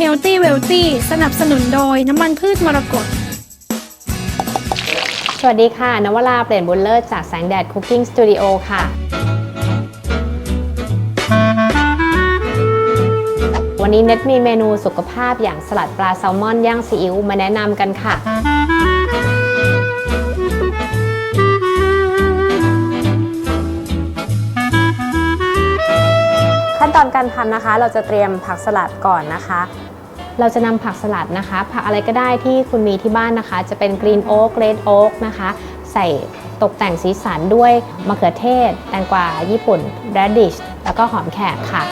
Healthy Wealthy สนับสนุนโดยน้ำมันพืชมรกตสวัสดีค่ะ นวราเปลี่ยนบุลเลอร์จากแสงแดดคุกกิ้งสตูดิโอค่ะ วันนี้เน็ตมีเมนูสุขภาพอย่างสลัดปลาแซลมอนย่างซีอิ๊วมาแนะนำกันค่ะ ขั้นตอนการทำนะคะ เราจะเตรียมผักสลัดก่อนนะคะ เราจะนำผักสลัดนะคะ ผักอะไรก็ได้ที่คุณมีที่บ้านนะคะ จะเป็นกรีนโอ๊กเรดโอ๊กนะคะ ใส่ตกแต่งสีสันด้วยมะเขือเทศ แตงกวาญี่ปุ่น radish แล้วก็หอมแขกค่ะ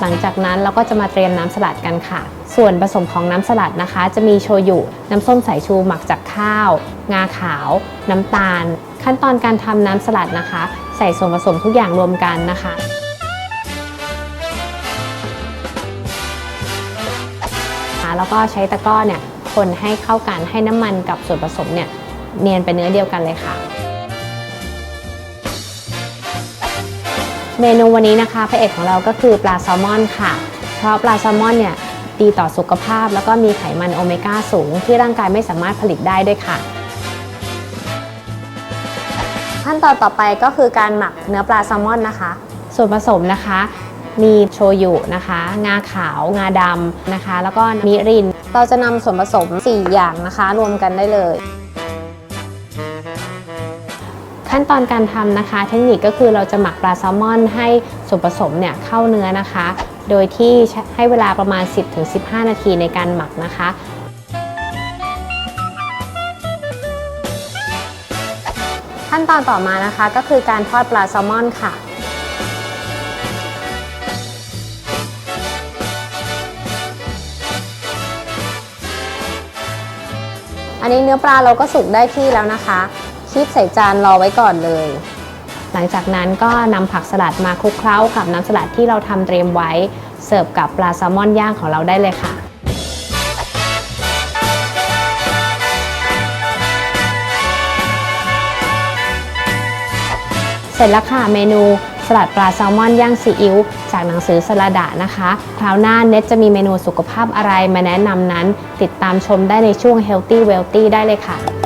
หลังจากนั้นเราก็จะมาเตรียมน้ำสลัดกันค่ะ ส่วนผสมของน้ำสลัดนะคะ จะมีโชยุ น้ำส้มสายชูหมักจากข้าว งาขาว น้ำตาล ขั้นตอนการทำน้ำสลัดนะคะ ใส่ส่วนผสมทุกอย่างรวมกันนะคะแล้วก็ใช้ตะกร้อเนี่ยคนให้เข้ากันให้น้ำมันกับส่วนผสมเนี่ยเนียนเป็นเนื้อเดียวกันเลยค่ะ เมนูวันนี้นะคะพระเอกของเราก็คือปลาแซลมอนค่ะ เพราะปลาแซลมอนเนี่ย ดีต่อสุขภาพ แล้วก็มีไขมันโอเมก้าสูง ที่ร่างกายไม่สามารถผลิตได้ด้วยค่ะ ขั้นตอนต่อไปก็คือการหมักเนื้อปลาแซลมอนนะคะ ส่วนผสมนะคะ มีโชยุนะคะ งาขาว งาดำนะคะ แล้วก็มิริน เราจะนำส่วนผสม 4 อย่างนะคะ รวมกันได้เลย ขั้นตอนการทำนะคะ เทคนิคก็คือเราจะหมักปลาแซลมอนให้ส่วนผสมเนี่ยเข้าเนื้อนะคะ โดยที่ให้เวลาประมาณ 10-15 นาทีในการหมักนะคะขั้นตอนต่อมานะคะก็คือการทอดปลาแซลมอนค่ะ อันนี้เนื้อปลาเราก็สุกได้ที่แล้วนะคะคีบใส่จานรอไว้ก่อนเลย หลังจากนั้นก็นำผักสลัดมาคลุกเคล้ากับน้ำสลัดที่เราทำเตรียมไว้ เสิร์ฟกับปลาแซลมอนย่างของเราได้เลยค่ะเสร็จแล้วค่ะเมนูสลัดปลาแซลมอนย่างซีอิ๊วจากหนังสือสลัดานะคะ คราวหน้าเน็ตจะมีเมนูสุขภาพอะไรมาแนะนำนั้น ติดตามชมได้ในช่วง Healthy Wealthy ได้เลยค่ะ